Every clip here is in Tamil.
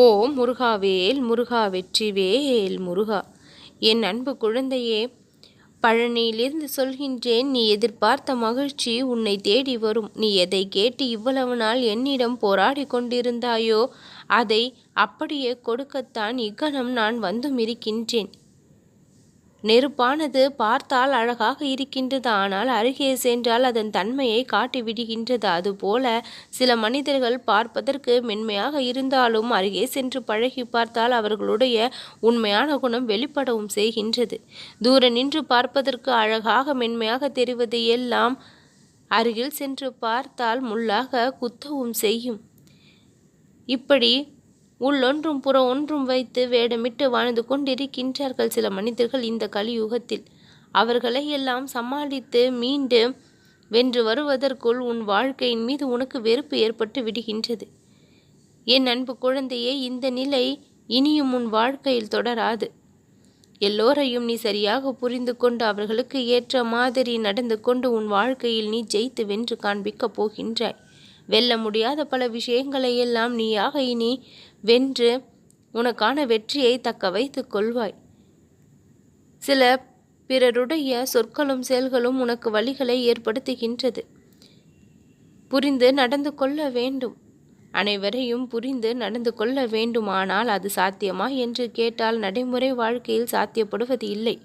ஓ முருகாவேல் முருகா வெற்றிவேல் முருகா. என் அன்பு குழந்தையே பழனியிலிருந்து சொல்கின்றேன் நீ எதிர்பார்த்த மகிழ்ச்சி உன்னை தேடி வரும். நீ எதை கேட்டு இவ்வளவு நாள் என்னிடம் போராடி கொண்டிருந்தாயோ அதை அப்படியே கொடுக்கத்தான் இக்கணம் நான் வந்தும் இருக்கின்றேன். நெருப்பானது பார்த்தால் அழகாக இருக்கின்றது ஆனால் அருகே சென்றால் அதன் தன்மையை காட்டி விடுகின்றது. அதுபோல சில மனிதர்கள் பார்ப்பதற்கு மென்மையாக இருந்தாலும் அருகே சென்று பழகி பார்த்தால் அவர்களுடைய உண்மையான குணம் வெளிப்படவும் செய்கின்றது. தூர நின்று பார்ப்பதற்கு அழகாக மென்மையாக தெரிவது எல்லாம் அருகில் சென்று பார்த்தால் முள்ளாக குத்தவும் செய்யும். இப்படி உள்ளொன்றும் புற ஒன்றும் வைத்து வேடமிட்டு வாழ்ந்து கொண்டிருக்கின்றார்கள் சில மனிதர்கள் இந்த கலியுகத்தில். அவர்களை எல்லாம் சமாளித்து மீண்டு வென்று வருவதற்குள் உன் வாழ்க்கையின் மீது உனக்கு வெறுப்பு ஏற்பட்டு விடுகின்றது. என் அன்பு குழந்தையே இந்த நிலை இனியும் உன் வாழ்க்கையில் தொடராது. எல்லோரையும் நீ சரியாக புரிந்து கொண்டு அவர்களுக்கு ஏற்ற மாதிரி நடந்து கொண்டு உன் வாழ்க்கையில் நீ ஜெயித்து வென்று காண்பிக்கப் போகின்றாய். வெல்ல முடியாத பல விஷயங்களை எல்லாம் நீயாக இனி வென்று உனக்கான வெற்றியை தக்க வைத்து கொள்வாய். சில பிறருடைய சொற்களும் செயல்களும் உனக்கு வழிகளை ஏற்படுத்துகின்றது. புரிந்து நடந்து கொள்ள வேண்டும். அனைவரையும் புரிந்து நடந்து கொள்ள வேண்டுமானால் அது சாத்தியமா என்று கேட்டால் நடைமுறை வாழ்க்கையில் சாத்தியப்படுவது இல்லை.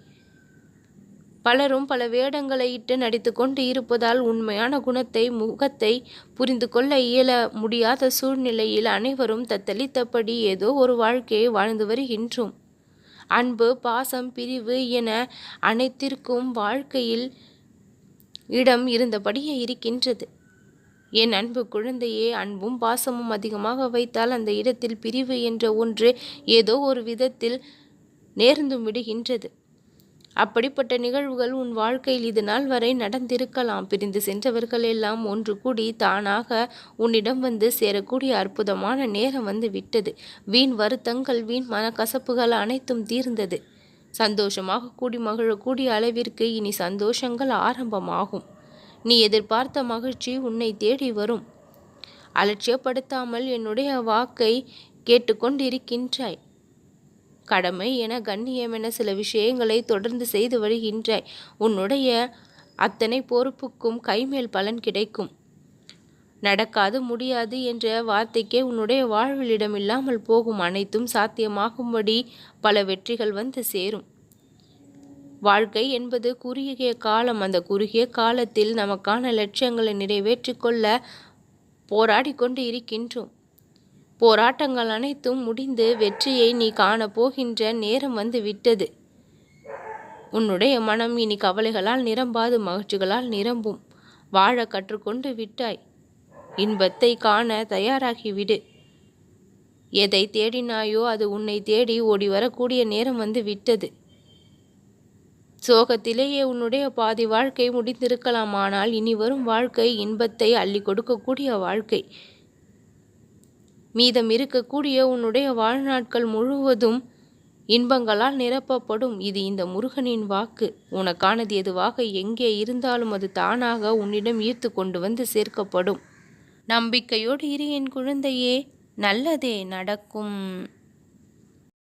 பலரும் பல வேடங்களை இட்டு நடித்து கொண்டு இருப்பதால் உண்மையான குணத்தை முகத்தை புரிந்து கொள்ள இயல முடியாத சூழ்நிலையில் அனைவரும் தத்தளித்தபடி ஏதோ ஒரு வாழ்க்கையை வாழ்ந்து வருகின்றோம். அன்பு பாசம் பிரிவு என அனைத்திற்கும் வாழ்க்கையில் இடம் இருந்தபடியே இருக்கின்றது. என் அன்பு குழந்தையே அன்பும் பாசமும் அதிகமாக வைத்தால் அந்த இடத்தில் பிரிவு என்ற ஒன்று ஏதோ ஒரு விதத்தில் நேர்ந்தும் விடுகின்றது. அப்படிப்பட்ட நிகழ்வுகள் உன் வாழ்க்கையில் இது நாள் வரை நடந்திருக்கலாம். பிரிந்து சென்றவர்கள் எல்லாம் ஒன்று கூடி தானாக உன்னிடம் வந்து சேரக்கூடிய அற்புதமான நேரம் வந்து விட்டது. வீண் வருத்தங்கள் வீண் மனக்கசப்புகள் அனைத்தும் தீர்ந்தது. சந்தோஷமாக கூடி மகிழக்கூடிய அளவிற்கு இனி சந்தோஷங்கள் ஆரம்பமாகும். நீ எதிர்பார்த்த மகிழ்ச்சி உன்னை தேடி வரும். அலட்சியப்படுத்தாமல் என்னுடைய வாக்கை கேட்டுக்கொண்டிருக்கின்றாய். கடமை என கண்ணியம் என சில விஷயங்களை தொடர்ந்து செய்து வருகின்றாய். உன்னுடைய அத்தனை பொறுப்புக்கும் கைமேல் பலன் கிடைக்கும். நடக்காது முடியாது என்ற வார்த்தைக்கே உன்னுடைய வாழ்வில் இல்லாமல் போகும் அனைத்தும் சாத்தியமாகும்படி பல வெற்றிகள் வந்து சேரும். வாழ்க்கை என்பது குறுகிய காலம். அந்த குறுகிய காலத்தில் நமக்கான லட்சியங்களை நிறைவேற்றிக்கொள்ள போராடி கொண்டு இருக்கின்றோம். போராட்டங்கள் அனைத்தும் முடிந்து வெற்றியை நீ காணப்போகின்ற நேரம் வந்து விட்டது. உன்னுடைய மனம் இனி கவலைகளால் நிரம்பாது மகிழ்ச்சிகளால் நிரம்பும். வாழ கற்றுக்கொண்டு விட்டாய். இன்பத்தை காண தயாராகிவிடு எதை தேடினாயோ அது உன்னை தேடி ஓடி வரக்கூடிய நேரம் வந்து விட்டது. சோகத்திலேயே உன்னுடைய பாதி வாழ்க்கை முடிந்திருக்கலாம். ஆனால் இனி வரும் வாழ்க்கை இன்பத்தை அள்ளி கொடுக்கக்கூடிய வாழ்க்கை. மீதம் இருக்கக்கூடிய உன்னுடைய வாழ்நாட்கள் முழுவதும் இன்பங்களால் நிரப்பப்படும். இது இந்த முருகனின் வாக்கு. உனக்கானது எதுவாக எங்கே இருந்தாலும் அது தானாக உன்னிடம் ஈர்த்து கொண்டு வந்து சேர்க்கப்படும். நம்பிக்கையோடு இரு என் குழந்தையே. நல்லதே நடக்கும்.